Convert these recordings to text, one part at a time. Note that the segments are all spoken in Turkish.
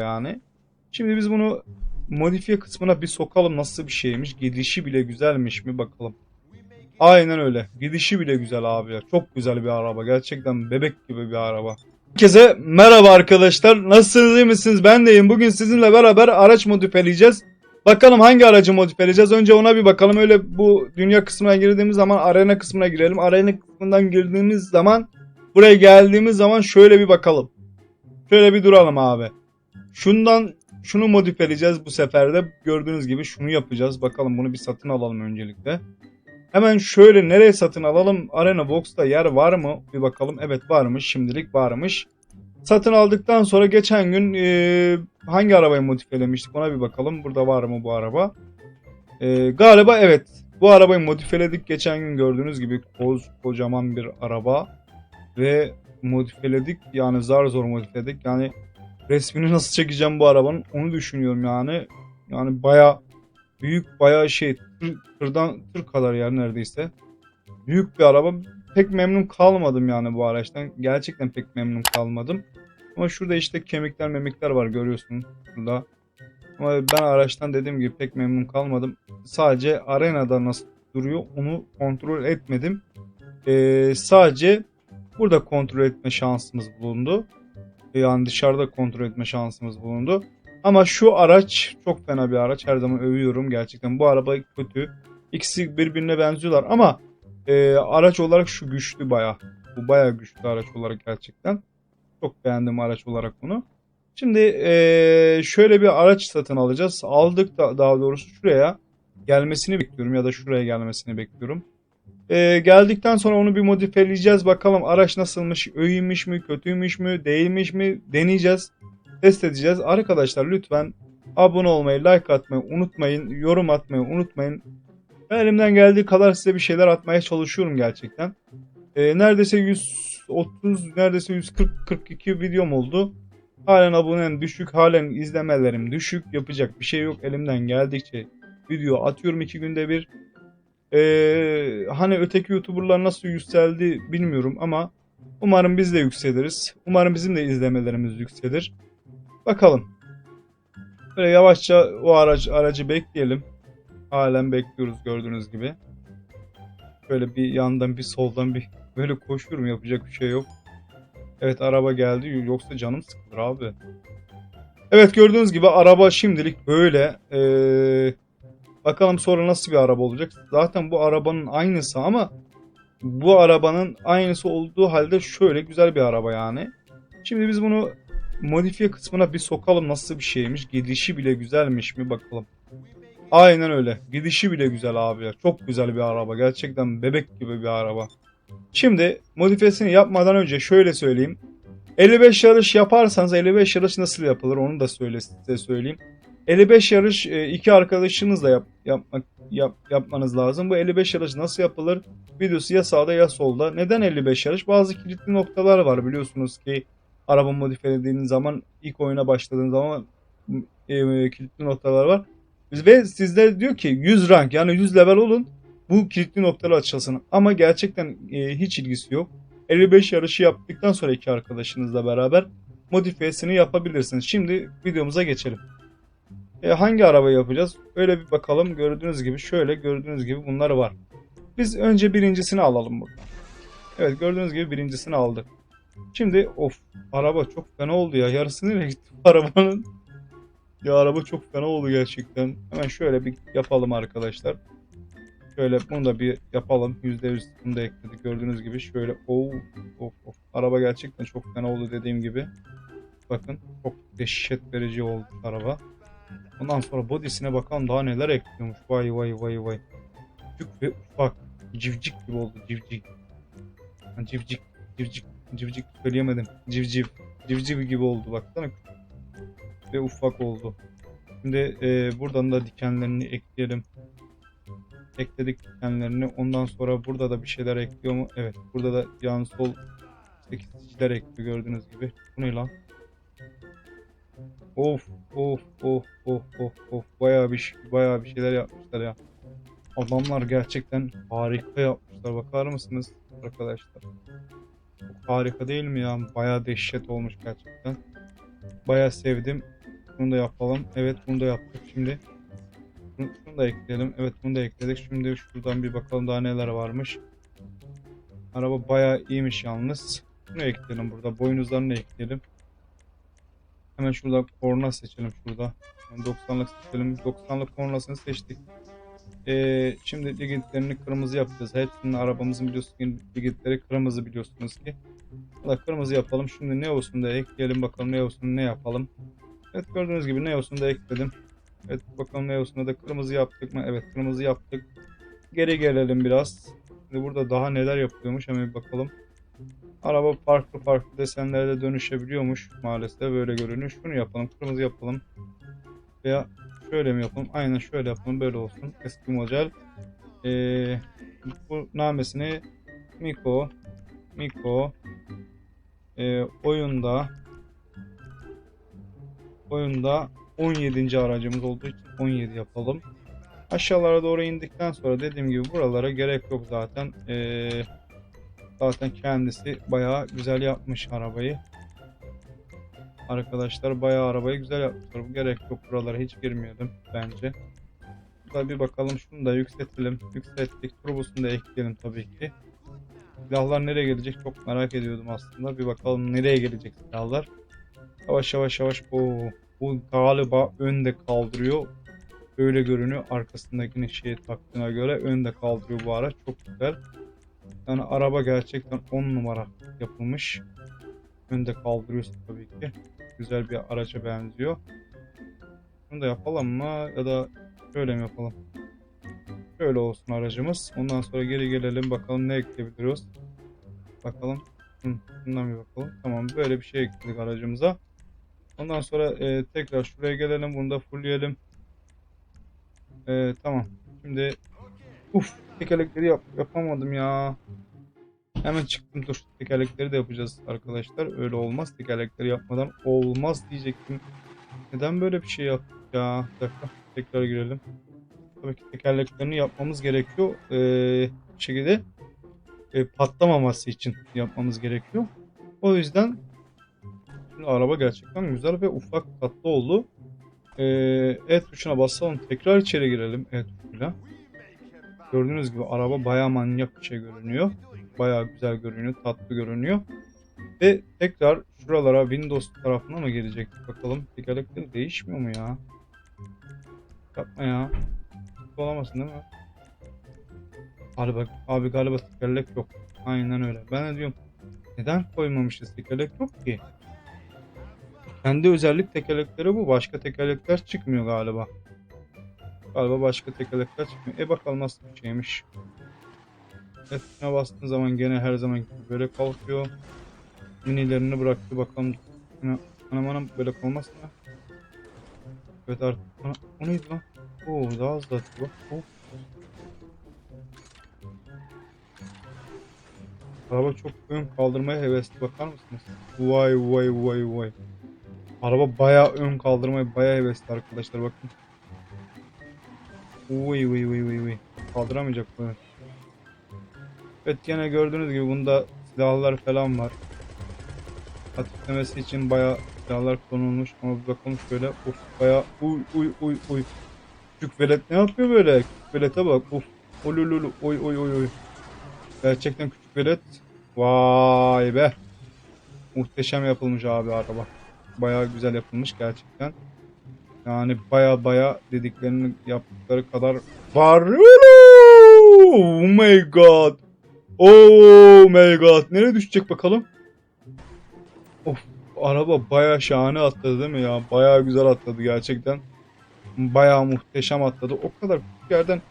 yani. Şimdi biz bunu modifiye kısmına bir sokalım nasıl bir şeymiş. Gidişi bile güzelmiş mi bakalım. Aynen öyle. Gidişi bile güzel abi. Çok güzel bir araba. Gerçekten bebek gibi bir araba. Herkese merhaba arkadaşlar. Nasılsınız iyi misiniz? Ben deyim. Bugün sizinle beraber araç modifiyeleyeceğiz. Bakalım hangi aracı modifiyeleyeceğiz. Önce ona bir bakalım. Öyle bu dünya kısmına girdiğimiz zaman arena kısmına girelim. Arena kısmından girdiğimiz zaman buraya geldiğimiz zaman şöyle bir bakalım. Şöyle bir duralım abi. Şundan şunu modifiyeleyeceğiz bu sefer de. Gördüğünüz gibi şunu yapacağız. Bakalım bunu bir satın alalım öncelikle. Hemen şöyle nereye satın alalım? Arena Box'ta yer var mı? Bir bakalım. Evet varmış. Şimdilik varmış. Satın aldıktan sonra geçen gün e, hangi arabayı modifiyelemiştik ona bir bakalım. Burada var mı bu araba? E, galiba evet. Bu arabayı modifiyeledik. Geçen gün gördüğünüz gibi koz, kocaman bir araba. Ve modifiyeledik. Yani zar zor modifiyeledik. Yani resmini nasıl çekeceğim bu arabanın onu düşünüyorum yani. Yani baya büyük baya şey tır, tırdan tır kadar yer neredeyse. Büyük bir araba. Pek memnun kalmadım yani bu araçtan. Gerçekten pek memnun kalmadım. Ama şurada işte kemikler memikler var görüyorsun burada. Ama ben araçtan dediğim gibi pek memnun kalmadım. Sadece arenada nasıl duruyor onu kontrol etmedim. Ee, sadece burada kontrol etme şansımız bulundu. Yani dışarıda kontrol etme şansımız bulundu. Ama şu araç çok fena bir araç. Her zaman övüyorum gerçekten. Bu araba kötü. İkisi birbirine benziyorlar ama e, araç olarak şu güçlü baya. Bu baya güçlü araç olarak gerçekten. Çok beğendim araç olarak bunu. Şimdi e, şöyle bir araç satın alacağız. Aldık da daha doğrusu şuraya gelmesini bekliyorum ya da şuraya gelmesini bekliyorum. E, geldikten sonra onu bir modifiyeleyeceğiz. Bakalım araç nasılmış, iyiymiş mi, kötüymüş mü, değilmiş mi deneyeceğiz test edeceğiz. Arkadaşlar lütfen abone olmayı, like atmayı unutmayın. Yorum atmayı unutmayın. Ben elimden geldiği kadar size bir şeyler atmaya çalışıyorum gerçekten. Ee, neredeyse 130, neredeyse 140-42 videom oldu. Halen abonem düşük, halen izlemelerim düşük. Yapacak bir şey yok. Elimden geldikçe video atıyorum iki günde bir. Ee, hani öteki YouTuber'lar nasıl yükseldi bilmiyorum ama umarım biz de yükseliriz. Umarım bizim de izlemelerimiz yükselir. Bakalım. Böyle yavaşça o aracı, aracı bekleyelim. Halen bekliyoruz gördüğünüz gibi. Böyle bir yandan bir soldan bir böyle koşuyorum yapacak bir şey yok. Evet araba geldi yoksa canım sıkılır abi. Evet gördüğünüz gibi araba şimdilik böyle. Ee, bakalım sonra nasıl bir araba olacak. Zaten bu arabanın aynısı ama bu arabanın aynısı olduğu halde şöyle güzel bir araba yani. Şimdi biz bunu modifiye kısmına bir sokalım nasıl bir şeymiş. Gidişi bile güzelmiş mi bakalım. Aynen öyle. Gidişi bile güzel abi ya. Çok güzel bir araba. Gerçekten bebek gibi bir araba. Şimdi modifiyesini yapmadan önce şöyle söyleyeyim. 55 yarış yaparsanız 55 yarış nasıl yapılır onu da söyle, size söyleyeyim. 55 yarış e, iki arkadaşınızla yap, yapmak yap, yapmanız lazım. Bu 55 yarış nasıl yapılır? Videosu ya sağda ya solda. Neden 55 yarış? Bazı kilitli noktalar var biliyorsunuz ki araba modifiyelediğiniz zaman ilk oyuna başladığınız zaman e, kilitli noktalar var. Ve sizde diyor ki 100 rank yani 100 level olun bu kilitli noktalar açılsın. Ama gerçekten e, hiç ilgisi yok. 55 yarışı yaptıktan sonra iki arkadaşınızla beraber modifiyesini yapabilirsiniz. Şimdi videomuza geçelim. E, hangi araba yapacağız? Öyle bir bakalım. Gördüğünüz gibi şöyle gördüğünüz gibi bunlar var. Biz önce birincisini alalım burada. Evet gördüğünüz gibi birincisini aldık. Şimdi of araba çok fena oldu ya. Yarısı nereye gitti arabanın? Ya araba çok fena oldu gerçekten. Hemen şöyle bir yapalım arkadaşlar. Şöyle bunu da bir yapalım. %100 bunu da ekledik gördüğünüz gibi. Şöyle of of of. Araba gerçekten çok fena oldu dediğim gibi. Bakın çok dehşet verici oldu araba. Ondan sonra bodysine bakalım daha neler ekliyormuş. Vay vay vay vay. Küçük ve ufak. Civcik gibi oldu civcik. Civcik civcik civcik söyleyemedim. Civciv. Civciv gibi oldu baksana. Ve ufak oldu. Şimdi e, buradan da dikenlerini ekleyelim. Ekledik dikenlerini. Ondan sonra burada da bir şeyler ekliyor mu? Evet. Burada da yan sol sekizciler ekliyor gördüğünüz gibi. Bu ne lan? Of of of of of of bayağı bir şey, bayağı bir şeyler yapmışlar ya. Adamlar gerçekten harika yapmışlar. Bakar mısınız arkadaşlar? Çok harika değil mi ya? Bayağı dehşet olmuş gerçekten. Bayağı sevdim. Bunu da yapalım. Evet bunu da yaptık şimdi. Şunu, şunu da ekleyelim. Evet bunu da ekledik. Şimdi şuradan bir bakalım daha neler varmış. Araba bayağı iyiymiş yalnız. Bunu ekleyelim burada. Boynuzlarını ekleyelim. Hemen şurada korna seçelim şurada. Yani 90'lık seçelim. 90'lık kornasını seçtik. Ee, şimdi ligintlerini kırmızı yapacağız. Hepsinin arabamızın biliyorsunuz ki ligintleri kırmızı biliyorsunuz ki. Da kırmızı yapalım. Şimdi Neos'unu da ekleyelim bakalım Neos'unu ne yapalım. Evet gördüğünüz gibi Neos'unu da ekledim. Evet bakalım Neos'unu da kırmızı yaptık mı? Evet kırmızı yaptık. Geri gelelim biraz. Şimdi burada daha neler yapılıyormuş hemen bir bakalım. Araba farklı farklı desenlerde dönüşebiliyormuş maalesef böyle görünüyor. Şunu yapalım kırmızı yapalım. Veya şöyle mi yapalım? Aynen şöyle yapalım böyle olsun. Eski model. Ee, bu namesini Miko Miko e, oyunda oyunda 17. aracımız olduğu için 17 yapalım. Aşağılara doğru indikten sonra dediğim gibi buralara gerek yok zaten. Ee, zaten kendisi bayağı güzel yapmış arabayı. Arkadaşlar bayağı arabayı güzel yapmışlar. Bu gerek yok buralara hiç girmeyelim bence. Burada bir bakalım şunu da yükseltelim. Yükselttik. Turbosunu da ekleyelim tabii ki. Silahlar nereye gelecek çok merak ediyordum aslında. Bir bakalım nereye gelecek silahlar. Yavaş yavaş yavaş. Oo, bu galiba önde kaldırıyor. Öyle görünüyor. Arkasındakini şeye taktığına göre önde kaldırıyor bu araç. Çok güzel. Yani araba gerçekten 10 numara yapılmış. Önde kaldırıyorsun tabii ki. Güzel bir araca benziyor. Bunu da yapalım mı ya da şöyle mi yapalım? Şöyle olsun aracımız. Ondan sonra geri gelelim bakalım ne ekleyebiliriz. Bakalım. Hı, Bundan bir bakalım. Tamam böyle bir şey ekledik aracımıza. Ondan sonra e, tekrar şuraya gelelim. Bunu da fullleyelim. E, tamam. Şimdi uf tekerlekleri yap yapamadım ya. Hemen çıktım dur. Tekerlekleri de yapacağız arkadaşlar. Öyle olmaz. Tekerlekleri yapmadan olmaz diyecektim. Neden böyle bir şey yaptık ya? Bir dakika. Tekrar girelim. Tabii ki tekerleklerini yapmamız gerekiyor. Ee, bir şekilde e, patlamaması için yapmamız gerekiyor. O yüzden şimdi araba gerçekten güzel ve ufak tatlı oldu. Ee, E tuşuna basalım. Tekrar içeri girelim E tuşuyla. Gördüğünüz gibi araba baya manyak bir şey görünüyor. Baya güzel görünüyor. Tatlı görünüyor. Ve tekrar şuralara Windows tarafına mı gelecek? Bakalım. Tekerlekleri değişmiyor mu ya? Yapma ya. Olamazsın değil mi? Galiba, abi galiba tekerlek yok. Aynen öyle. Ben de diyorum neden koymamışız tekerlek yok ki? Kendi özellik tekerlekleri bu. Başka tekerlekler çıkmıyor galiba. Galiba başka tekerlekler çıkmıyor. E bakalım nasıl bir şeymiş. Etine bastığın zaman gene her zaman böyle kalkıyor. Minilerini bıraktı bakalım. Ana- Anam anam böyle kalmaz mı? Evet artık. Ana, o neydi lan? Oo daha hızlı atıyor bak. Of. Araba çok ön kaldırmaya hevesli bakar mısınız? Vay vay vay vay. Araba bayağı ön kaldırmaya bayağı hevesli arkadaşlar bakın. Uy uy uy uy uy. Kaldıramayacak bunu. Evet gene gördüğünüz gibi bunda silahlar falan var. Hafiflemesi için bayağı silahlar konulmuş ama bir bakalım şöyle of bayağı uy uy uy uy. Küçük velet ne yapıyor böyle? Küçük velete bak of. Olululu oy oy oy oy. Gerçekten küçük velet. Vay be. Muhteşem yapılmış abi araba. Bayağı güzel yapılmış gerçekten. Yani baya baya dediklerini yaptıkları kadar var. Oh my god. Oh my god. Nereye düşecek bakalım? Of araba baya şahane atladı değil mi ya? Baya güzel atladı gerçekten. Baya muhteşem atladı. O kadar yerden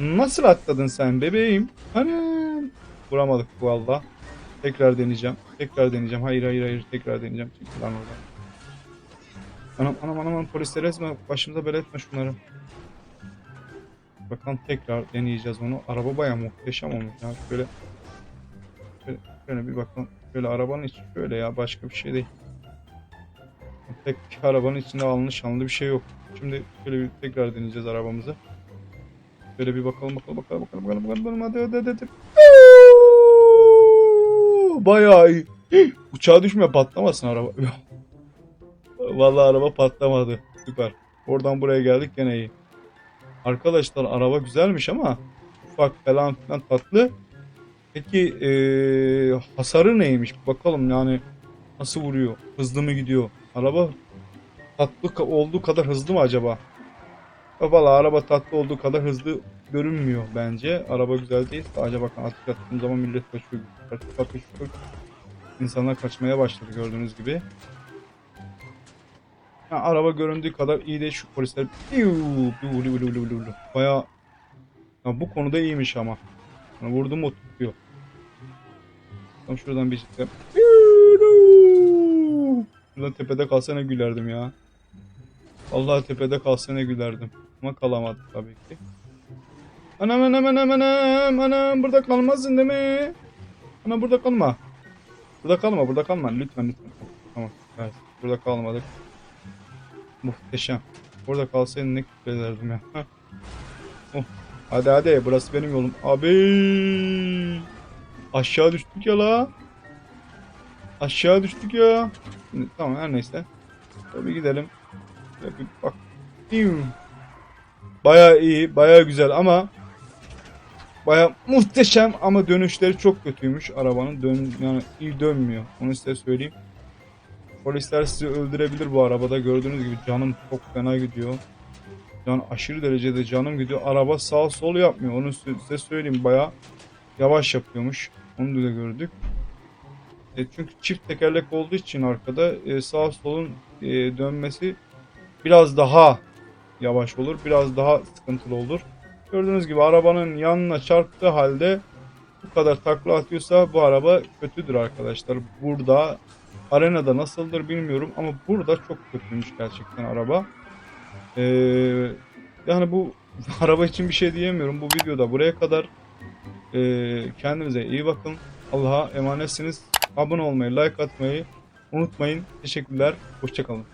nasıl atladın sen bebeğim? Hani vuramadık valla. Tekrar deneyeceğim. Tekrar deneyeceğim. Hayır hayır hayır tekrar deneyeceğim. Çekil lan oradan. Anam anam anam polisler ezme. Başımıza bela etme şunları. Bakalım tekrar deneyeceğiz onu. Araba baya muhteşem olmuş ya. Şöyle, şöyle, şöyle bir bakalım. Şöyle arabanın içi şöyle ya. Başka bir şey değil. Tek arabanın içinde alınış alındı bir şey yok. Şimdi şöyle bir tekrar deneyeceğiz arabamızı. Şöyle bir bakalım bakalım bakalım bakalım bakalım bakalım hadi hadi hadi. hadi. Bayağı iyi. Uçağa düşme patlamasın araba. Vallahi araba patlamadı. Süper. Oradan buraya geldik gene iyi. Arkadaşlar araba güzelmiş ama ufak falan filan tatlı. Peki eee, hasarı neymiş? Bakalım yani nasıl vuruyor? Hızlı mı gidiyor? Araba tatlı olduğu kadar hızlı mı acaba? Valla araba tatlı olduğu kadar hızlı görünmüyor bence. Araba güzel değil. Sadece bakın atık attığım zaman millet kaçıyor. Kaçıyor, kaçıyor. İnsanlar kaçmaya başladı gördüğünüz gibi. Ha, araba göründüğü kadar iyi de şu polisler Baya ya bu konuda iyiymiş ama. Yani vurdum mu tutuyor. Tam şuradan bir şey Şuradan tepede kalsa gülerdim ya. Allah tepede kalsa ne gülerdim. Ama kalamadım tabii ki. Anam anam anam anam anam burada kalmazsın değil mi? Anam burada kalma. Burada kalma burada kalma lütfen lütfen. Tamam evet, burada kalmadık. Muhteşem. Burada kalsaydın ne küfür ederdim ya. Oh. Hadi hadi burası benim yolum. Abi. Aşağı düştük ya la. Aşağı düştük ya. Şimdi, tamam her neyse. Tabii gidelim. Şöyle bir bak. Baya iyi, baya güzel ama baya muhteşem ama dönüşleri çok kötüymüş arabanın. Dön yani iyi dönmüyor. Onu size söyleyeyim. Polisler sizi öldürebilir bu arabada. Gördüğünüz gibi canım çok fena gidiyor. Can aşırı derecede canım gidiyor. Araba sağ sol yapmıyor. Onu size söyleyeyim baya yavaş yapıyormuş. Onu da gördük. E, çünkü çift tekerlek olduğu için arkada e, sağ solun e, dönmesi biraz daha yavaş olur. Biraz daha sıkıntılı olur. Gördüğünüz gibi arabanın yanına çarptığı halde bu kadar takla atıyorsa bu araba kötüdür arkadaşlar. Burada arenada nasıldır bilmiyorum ama burada çok kötüymüş gerçekten araba. Ee, yani bu araba için bir şey diyemiyorum. Bu videoda buraya kadar. Ee, kendinize iyi bakın. Allah'a emanetsiniz. Abone olmayı, like atmayı unutmayın. Teşekkürler. Hoşçakalın.